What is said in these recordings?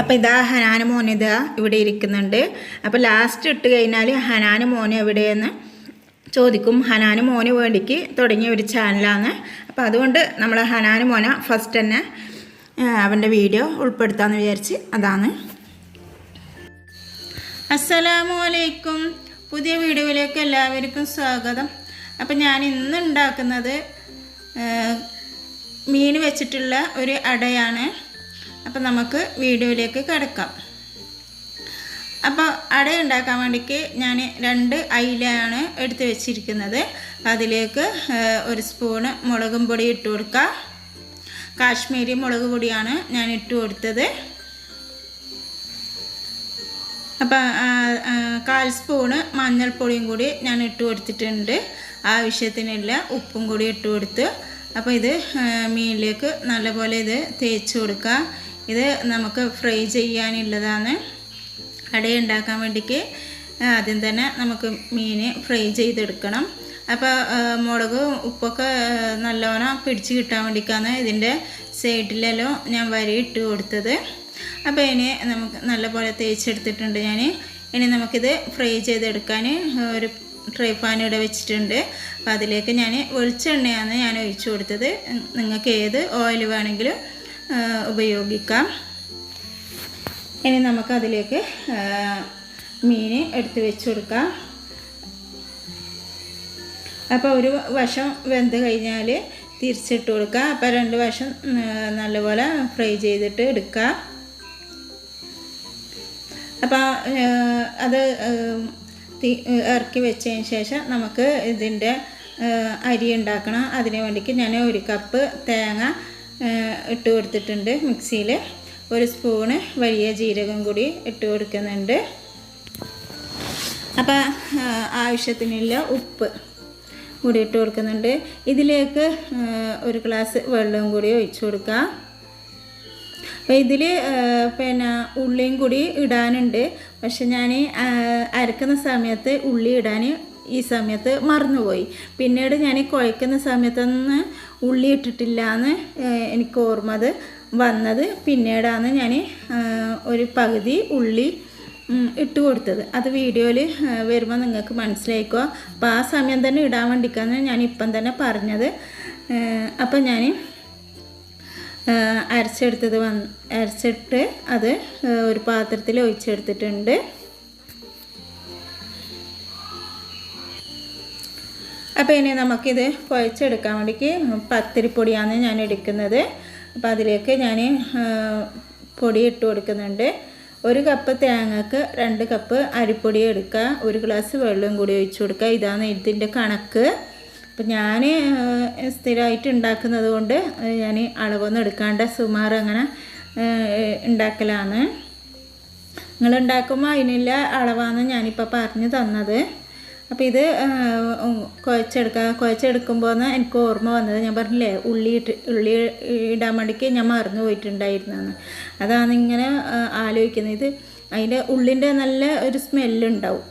അപ്പോൾ ഇതാ ഹനാന മോനെ ഇതാ ഇവിടെ ഇരിക്കുന്നുണ്ട്. അപ്പോൾ ലാസ്റ്റ് ഇട്ട് കഴിഞ്ഞാൽ ഹനാന മോൻ എവിടെയെന്ന് ചോദിക്കും. ഹനാന മോന് വേണ്ടിക്ക് തുടങ്ങിയ ഒരു ചാനലാണ് അപ്പോൾ അതുകൊണ്ട് നമ്മൾ ഹനാന മോന ഫസ്റ്റ് തന്നെ അവന്റെ വീഡിയോ ഉൾപ്പെടുത്താമെന്ന് വിചാരിച്ച് അതാണ്. അസ്സലാമു അലൈക്കും പുതിയ വീഡിയോയിലേക്ക് എല്ലാവർക്കും സ്വാഗതം. അപ്പം ഞാൻ ഇന്ന് ഉണ്ടാക്കുന്നത് മീൻ വെച്ചിട്ടുള്ള ഒരു അടയാണ്. അപ്പം നമുക്ക് വീഡിയോയിലേക്ക് കിടക്കാം. അപ്പോൾ അട ഉണ്ടാക്കാൻ വേണ്ടിക്ക് ഞാൻ രണ്ട് അയിലയാണ് എടുത്ത് വെച്ചിരിക്കുന്നത്. അതിലേക്ക് ഒരു സ്പൂണ് മുളകും പൊടി ഇട്ട് കൊടുക്കുക കാശ്മീരി മുളക് പൊടിയാണ് ഞാൻ ഇട്ട് കൊടുത്തത്. അപ്പം കാൽ സ്പൂണ് മഞ്ഞൾപ്പൊടിയും കൂടി ഞാൻ ഇട്ട് കൊടുത്തിട്ടുണ്ട്. ആവശ്യത്തിനുള്ള ഉപ്പും കൂടി ഇട്ട് കൊടുത്ത്. അപ്പോൾ ഇത് മീനിലേക്ക് നല്ലപോലെ ഇത് തേച്ച് കൊടുക്കുക ഇത് നമുക്ക് ഫ്രൈ ചെയ്യാനുള്ളതാണ്. അട ഉണ്ടാക്കാൻ വേണ്ടിക്ക് ആദ്യം തന്നെ നമുക്ക് മീൻ ഫ്രൈ ചെയ്തെടുക്കണം. അപ്പോൾ മുളക് ഉപ്പൊക്കെ നല്ലോണം പിടിച്ച് കിട്ടാൻ വേണ്ടിക്കാണ് ഇതിന്റെ സൈഡിലെല്ലാം ഞാൻ വരി ഇട്ട് കൊടുത്തത്. അപ്പോൾ ഇനി നമുക്ക് നല്ലപോലെ തേച്ചെടുത്തിട്ടുണ്ട് ഞാൻ ഇനി നമുക്കിത് ഫ്രൈ ചെയ്തെടുക്കാൻ ഒരു ഫ്രൈ പാൻ ഇവിടെ വെച്ചിട്ടുണ്ട്. അപ്പോൾ അതിലേക്ക് ഞാൻ വെളിച്ചെണ്ണയാണ് ഞാൻ ഒഴിച്ചു കൊടുത്തത്. നിങ്ങൾക്ക് ഏത് ഓയിൽ വേണമെങ്കിലും ഉപയോഗിക്കാം. ഇനി നമുക്കതിലേക്ക് മീൻ എടുത്ത് വെച്ച് കൊടുക്കാം. അപ്പോൾ ഒരു വശം വെന്ത് കഴിഞ്ഞാൽ തിരിച്ചിട്ട് കൊടുക്കുക അപ്പോൾ രണ്ട് വശം നല്ലപോലെ ഫ്രൈ ചെയ്തിട്ട് എടുക്കുക അപ്പോൾ അത് ഇറക്കി വെച്ചതിന് ശേഷം നമുക്ക് ഇതിന്റെ അരി ഉണ്ടാക്കണം. അതിന് വേണ്ടിക്ക് ഞാൻ ഒരു കപ്പ് തേങ്ങ ഇട്ട് കൊടുത്തിട്ടുണ്ട് മിക്സിയിൽ. ഒരു സ്പൂണ് വലിയ ജീരകം കൂടി ഇട്ട് കൊടുക്കുന്നുണ്ട്. അപ്പം ആവശ്യത്തിനുള്ള ഉപ്പ് കൂടി ഇട്ട് കൊടുക്കുന്നുണ്ട്. ഇതിലേക്ക് ഒരു ഗ്ലാസ് വെള്ളവും കൂടി ഒഴിച്ചു കൊടുക്കുക അപ്പോൾ ഇതിൽ പിന്നെ ഉള്ളിയും കൂടി ഇടാനുണ്ട്. പക്ഷെ ഞാൻ അരക്കുന്ന സമയത്ത് ഉള്ളി ഇടാൻ ഈ സമയത്ത് മറന്നുപോയി. പിന്നീട് ഞാൻ കുഴക്കുന്ന സമയത്തൊന്ന് ഉള്ളി ഇട്ടിട്ടില്ല എന്ന് എനിക്ക് ഓർമ്മ അത് വന്നത്. പിന്നീടാണ് ഞാൻ ഒരു പകുതി ഉള്ളി ഇട്ട് കൊടുത്തത്. അത് വീഡിയോയിൽ വരുമ്പോൾ നിങ്ങൾക്ക് മനസ്സിലായിക്കോ. അപ്പോൾ ആ സമയം തന്നെ ഇടാൻ വേണ്ടിക്കാന്ന് ഞാൻ ഇപ്പം തന്നെ പറഞ്ഞത്. അപ്പം ഞാൻ അരച്ചെടുത്തത് വന്ന് അരച്ചിട്ട് അത് ഒരു പാത്രത്തിൽ ഒഴിച്ചെടുത്തിട്ടുണ്ട്. അപ്പോൾ ഇനി നമുക്കിത് കുഴച്ചെടുക്കാൻ വേണ്ടിക്ക് പത്തിരിപ്പൊടിയാണ് ഞാൻ എടുക്കുന്നത്. അപ്പോൾ അതിലേക്ക് ഞാൻ പൊടി ഇട്ട് കൊടുക്കുന്നുണ്ട്. ഒരു കപ്പ് തേങ്ങക്ക് രണ്ട് കപ്പ് അരിപ്പൊടി എടുക്കുക. ഒരു ഗ്ലാസ് വെള്ളം കൂടി ഒഴിച്ചു കൊടുക്കുക. ഇതാണ് ഇതിന്റെ കണക്ക്. അപ്പം ഞാൻ സ്ഥിരമായിട്ട് ഉണ്ടാക്കുന്നത് കൊണ്ട് ഞാൻ അളവൊന്നും എടുക്കാണ്ട് സുമാർ അങ്ങനെ ഉണ്ടാക്കലാണ്. നിങ്ങൾ ഉണ്ടാക്കുമ്പോൾ അതിനുള്ള അളവാണ് ഞാനിപ്പോൾ പറഞ്ഞു തന്നത്. അപ്പോൾ ഇത് കുഴച്ചെടുക്കുക കുഴച്ചെടുക്കുമ്പോൾ എനിക്ക് ഓർമ്മ വന്നത് ഞാൻ പറഞ്ഞില്ലേ ഉള്ളി ഇട്ട് ഉള്ളി ഇടാൻ വേണ്ടിക്ക് ഞാൻ മറന്നു പോയിട്ടുണ്ടായിരുന്നെന്ന്. അതാണ് ഇങ്ങനെ ആലോചിക്കുന്നത്. ഇത് അതിന്റെ ഉള്ളിന്റെ നല്ല ഒരു സ്മെല്ലുണ്ടാവും.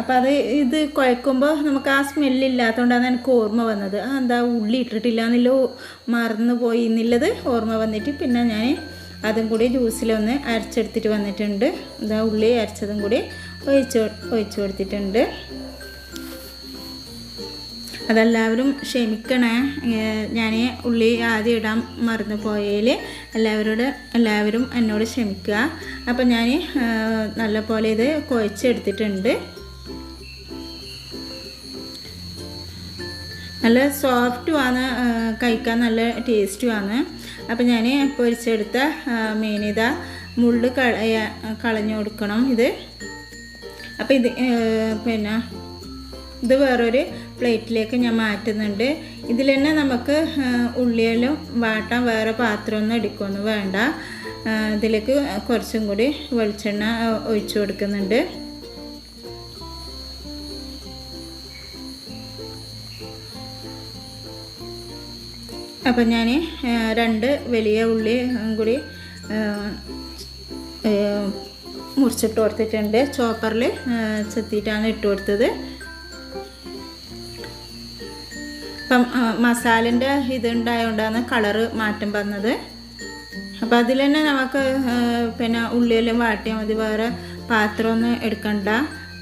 അപ്പം അത് ഇത് കുഴക്കുമ്പോൾ നമുക്ക് ആ സ്മെല്ലില്ലാത്തതുകൊണ്ടാണ് എനിക്ക് ഓർമ്മ വന്നത്. ആ എന്താ ഉള്ളി ഇട്ടിട്ടില്ല എന്നല്ലോ മറന്നു പോയി എന്നുള്ളത് ഓർമ്മ വന്നിട്ട് പിന്നെ ഞാൻ അതും കൂടി ജ്യൂസിലൊന്ന് അരച്ചെടുത്തിട്ട് വന്നിട്ടുണ്ട്. ഇതാ ഉള്ളി അരച്ചതും കൂടി ഒഴിച്ച് ഒഴിച്ചു കൊടുത്തിട്ടുണ്ട്. അതെല്ലാവരും ക്ഷമിക്കണേ. ഞാൻ ഉള്ളി ആദ്യം ഇടാൻ മറന്നു പോയതിൽ എല്ലാവരോട് എല്ലാവരും എന്നോട് ക്ഷമിക്കുക. അപ്പം ഞാൻ നല്ലപോലെ ഇത് കുഴച്ചെടുത്തിട്ടുണ്ട്. നല്ല സോഫ്റ്റുമാണ് കഴിക്കാൻ നല്ല ടേസ്റ്റുമാണ് അപ്പം ഞാൻ പൊരിച്ചെടുത്ത മീനിത മുള്ളു കളഞ്ഞു കൊടുക്കണം ഇത്. അപ്പം ഇത് പിന്നെ ഇത് വേറൊരു പ്ലേറ്റിലേക്ക് ഞാൻ മാറ്റുന്നുണ്ട്. ഇതിൽ തന്നെ നമുക്ക് ഉള്ളിയെല്ലാം വാട്ടാൻ വേറെ പാത്രമൊന്നും എടുക്കുകയൊന്നും വേണ്ട. ഇതിലേക്ക് കുറച്ചും കൂടി വെളിച്ചെണ്ണ ഒഴിച്ചു കൊടുക്കുന്നുണ്ട്. അപ്പം ഞാൻ രണ്ട് വലിയ ഉള്ളി കൂടി മുറിച്ചിട്ട് കൊടുത്തിട്ടുണ്ട്. ചോപ്പറിൽ ചെത്തിയിട്ടാണ് ഇട്ട് കൊടുത്തത്. അപ്പം മസാലന്റെ ഇതുണ്ടായതുകൊണ്ടാണ് കളറ് മാറ്റം വന്നത്. അപ്പോൾ അതിൽ തന്നെ നമുക്ക് പിന്നെ ഉള്ളിയെല്ലാം വാട്ടിയാൽ മതി. വേറെ പാത്രമൊന്നും എടുക്കണ്ട.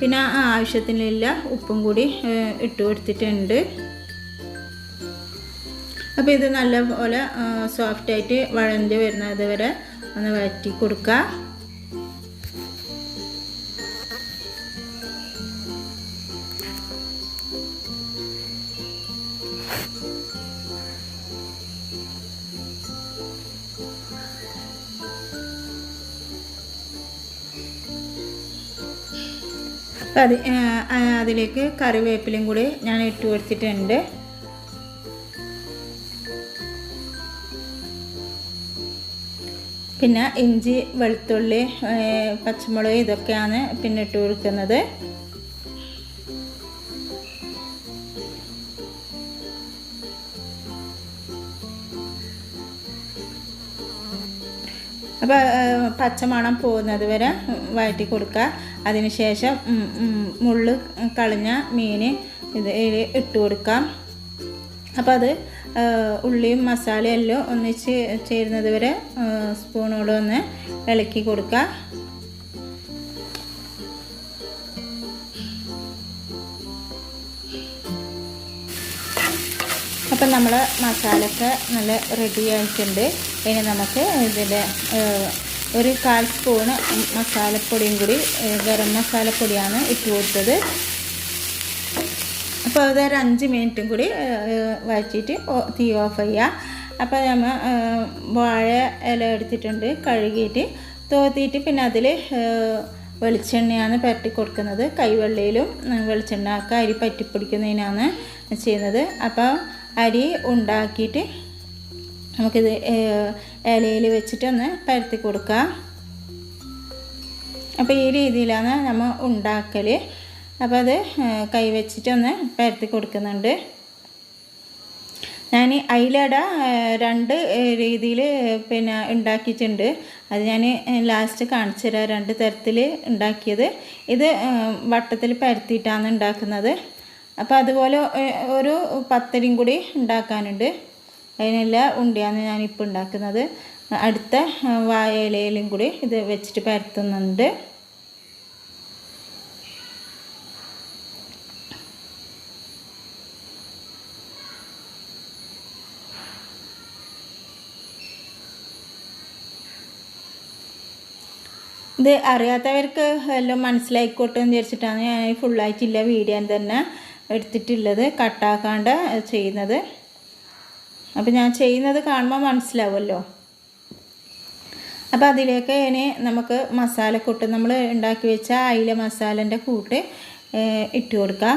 പിന്നെ ആവശ്യത്തിനില്ല ഉപ്പും കൂടി ഇട്ട് കൊടുത്തിട്ടുണ്ട്. അപ്പോൾ ഇത് നല്ലപോലെ സോഫ്റ്റായിട്ട് വഴഞ്ഞ് വരുന്നത് വരെ ഒന്ന് വഴറ്റി കൊടുക്കുക. ആ, അതിലേക്ക് കറിവേപ്പിലയും കൂടി ഞാൻ ഇട്ട് കൊടുത്തിട്ടുണ്ട്. പിന്നെ ഇഞ്ചി വെളുത്തുള്ളി പച്ചമുളക് ഇതൊക്കെയാണ് പിന്നെ ഇട്ട് കൊടുക്കുന്നത്. പച്ചമണം പോകുന്നത് വരെ വഴറ്റി കൊടുക്കുക. അതിനുശേഷം മുള്ള് കളഞ്ഞ മീൻ ഇത് ഇട്ട് കൊടുക്കാം അപ്പോൾ അത് ഉള്ളിയും മസാലയും എല്ലാം ഒന്നിച്ച് ചേരുന്നത് വരെ സ്പൂണോട് ഒന്ന് ഇളക്കി കൊടുക്കുക. അപ്പം നമ്മൾ മസാലയൊക്കെ നല്ല റെഡി ആയിട്ടുണ്ട്. ഇനി നമുക്ക് ഇതിന്റെ ഒരു കാൽ സ്പൂണ് മസാലപ്പൊടിയും കൂടി ഗരം മസാലപ്പൊടിയാണ് ഇട്ട് കൊടുത്തത്. അപ്പോൾ അത് ഒരു അഞ്ച് മിനിറ്റും കൂടി വഴച്ചിട്ട് തീ ഓഫ് ചെയ്യുക അപ്പോൾ നമ്മൾ വാഴ ഇല എടുത്തിട്ടുണ്ട് കഴുകിയിട്ട് തോത്തിയിട്ട് പിന്നെ അതിൽ വെളിച്ചെണ്ണയാണ് പരട്ടി കൊടുക്കുന്നത്. കൈവെള്ളയിലും വെളിച്ചെണ്ണ ഒക്കെ അരി പറ്റിപ്പിടിക്കുന്നതിനാണ് ചെയ്യുന്നത്. അപ്പോൾ അരി ഉണ്ടാക്കിയിട്ട് നമുക്കിത് ഇലയിൽ വെച്ചിട്ടൊന്ന് പരത്തി കൊടുക്കുക അപ്പോൾ ഈ രീതിയിലാണ് നമ്മൾ ഉണ്ടാക്കൽ അപ്പോൾ അത് കൈ വെച്ചിട്ടൊന്ന് പരത്തി കൊടുക്കുന്നുണ്ട്. ഞാൻ അയിലട രണ്ട് രീതിയിൽ പിന്നെ ഉണ്ടാക്കിയിട്ടുണ്ട്. അത് ഞാൻ ലാസ്റ്റ് കാണിച്ചു തരാം. രണ്ട് തരത്തിൽ ഉണ്ടാക്കിയത്. ഇത് വട്ടത്തിൽ പരത്തിയിട്ടാണ് ഉണ്ടാക്കുന്നത്. അപ്പോൾ അതുപോലെ ഒരു പത്തരിയും കൂടി ഉണ്ടാക്കാനുണ്ട്. അതിനെല്ല ഉണ്ടിയാണ് ഞാനിപ്പോൾ ഉണ്ടാക്കുന്നത്. അടുത്ത വായയിലയിലും കൂടി ഇത് വെച്ചിട്ട് പരത്തുന്നുണ്ട്. ഇത് അറിയാത്തവർക്ക് എല്ലാം മനസ്സിലായിക്കോട്ടെ എന്ന് വിചാരിച്ചിട്ടാണ് ഞാൻ ഫുള്ളായിട്ടില്ല വീഡിയോ തന്നെ എടുത്തിട്ടുള്ളത് കട്ടാക്കാണ്ട് ചെയ്യുന്നത്. അപ്പോൾ ഞാൻ ചെയ്യുന്നത് കാണുമ്പോൾ മനസ്സിലാവുമല്ലോ. അപ്പോൾ അതിലേക്ക് ഇനി നമുക്ക് മസാലക്കൂട്ട് നമ്മൾ ഉണ്ടാക്കി വെച്ച അയില മസാലന്റെ കൂട്ട് ഇട്ട് കൊടുക്കാം.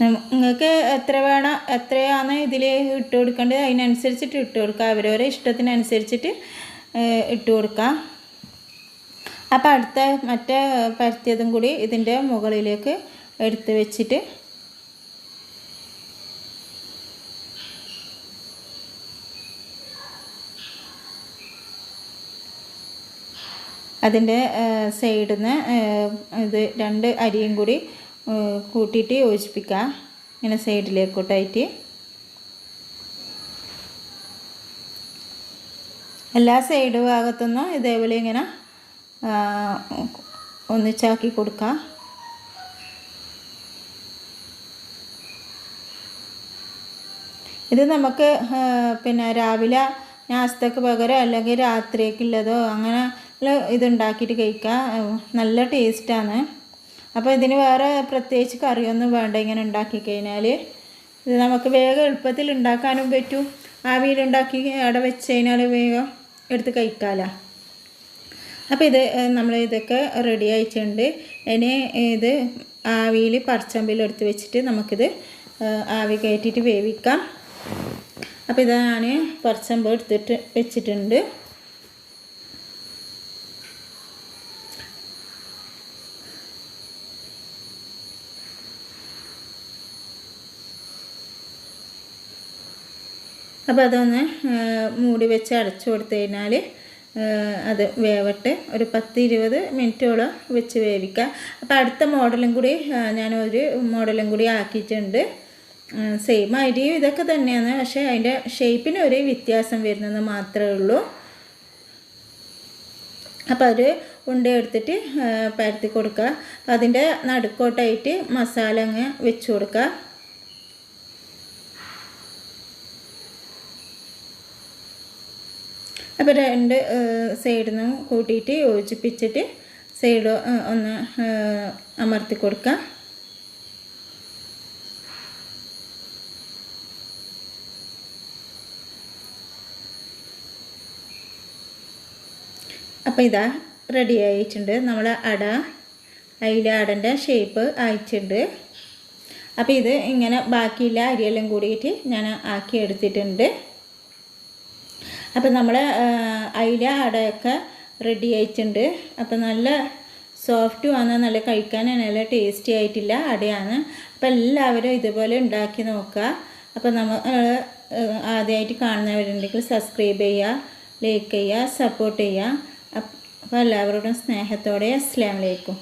നിങ്ങൾക്ക് എത്ര വേണം എത്രയാണ് ഇതിൽ ഇട്ട് കൊടുക്കേണ്ടത്? അതിനനുസരിച്ചിട്ട് ഇട്ട് കൊടുക്കുക അവരവരെ ഇഷ്ടത്തിനനുസരിച്ചിട്ട് ഇട്ട് കൊടുക്കുക അപ്പോൾ അടുത്ത മറ്റേ പരത്തിയതും കൂടി ഇതിന്റെ മുകളിലേക്ക് എടുത്ത് വെച്ചിട്ട് അതിന്റെ സൈഡിൽ നിന്ന് ഇത് രണ്ട് അരിയും കൂടി കൂട്ടിയിട്ട് യോജിപ്പിക്കുക ഇങ്ങനെ സൈഡിലേക്കോട്ടായിട്ട്. എല്ലാ സൈഡ് ഭാഗത്തുനിന്നും ഇതേപോലെ ഇങ്ങനെ ഒന്നിച്ചാക്കി കൊടുക്കുക ഇത് നമുക്ക് പിന്നെ രാവിലെ നാസ്തക്ക് പകരം അല്ലെങ്കിൽ രാത്രിയൊക്കെ ഉള്ളതോ അങ്ങനെ ഇതുണ്ടാക്കിയിട്ട് കഴിക്കാം. നല്ല ടേസ്റ്റാണ്. അപ്പോൾ ഇതിന് വേറെ പ്രത്യേകിച്ച് കറിയൊന്നും വേണ്ട. ഇങ്ങനെ ഉണ്ടാക്കി കഴിഞ്ഞാൽ ഇത് നമുക്ക് വേഗം എളുപ്പത്തിൽ ഉണ്ടാക്കാനും പറ്റും. ആവിയിലുണ്ടാക്കി അവിടെ വെച്ച് കഴിഞ്ഞാൽ വേഗം എടുത്ത് കഴിക്കാമല്ലോ അപ്പോൾ ഇത് നമ്മൾ ഇതൊക്കെ റെഡി ആയിട്ടുണ്ട്. ഇനി ഇത് ആവിയിൽ പറിച്ചമ്പിലെടുത്ത് വെച്ചിട്ട് നമുക്കിത് ആവി കയറ്റിയിട്ട് വേവിക്കാം. അപ്പോൾ ഇതാണ് പറച്ചമ്പ് എടുത്തിട്ട് വെച്ചിട്ടുണ്ട്. അപ്പോൾ അതൊന്ന് മൂടി വെച്ച് അടച്ചു കൊടുത്തു കഴിഞ്ഞാൽ അത് വേവട്ടെ. ഒരു പത്ത് ഇരുപത് മിനിറ്റോളം വെച്ച് വേവിക്കുക അപ്പോൾ അടുത്ത മോഡലും കൂടി ഞാൻ ഞാനൊരു മോഡലും കൂടി ആക്കിയിട്ടുണ്ട്. സെയിം അരിയും ഇതൊക്കെ തന്നെയാണ്. പക്ഷേ അതിന്റെ ഷേപ്പിന് ഒരു വ്യത്യാസം വരുന്നത് മാത്രമേ ഉള്ളൂ. അപ്പോൾ അത് ഉണ്ട എടുത്തിട്ട് പരത്തി കൊടുക്കുക. അതിന്റെ നടുക്കോട്ടായിട്ട് മസാല അങ്ങ് വെച്ച് കൊടുക്കുക. അപ്പോൾ രണ്ട് സൈഡിൽ നിന്ന് കൂട്ടിയിട്ട് യോജിപ്പിച്ചിട്ട് സൈഡ് ഒന്ന് അമർത്തി കൊടുക്കുക അപ്പോൾ ഇതാ റെഡി ആയിട്ടുണ്ട്. നമ്മൾ അട അതിൽ അടന്റെ ഷേപ്പ് ആയിട്ടുണ്ട് അപ്പോൾ ഇത് ഇങ്ങനെ ബാക്കിയുള്ള അരിയെല്ലാം കൂടിയിട്ട് ഞാൻ ആക്കി എടുത്തിട്ടുണ്ട്. അപ്പം നമ്മൾ അയില അടയൊക്കെ റെഡി ആയിട്ടുണ്ട്. അപ്പം നല്ല സോഫ്റ്റും ആണ് നല്ല കഴിക്കാൻ നല്ല ടേസ്റ്റി ആയിട്ടില്ല അടയാണ്. അപ്പം എല്ലാവരും ഇതുപോലെ ഉണ്ടാക്കി നോക്കുക. അപ്പം നമ്മൾ ആദ്യമായിട്ട് കാണുന്നവരുണ്ടെങ്കിൽ സബ്സ്ക്രൈബ് ചെയ്യുക ലൈക്ക് ചെയ്യുക സപ്പോർട്ട് ചെയ്യുക. അപ്പം എല്ലാവരോടും സ്നേഹത്തോടെ അസ്സാം വലൈക്കും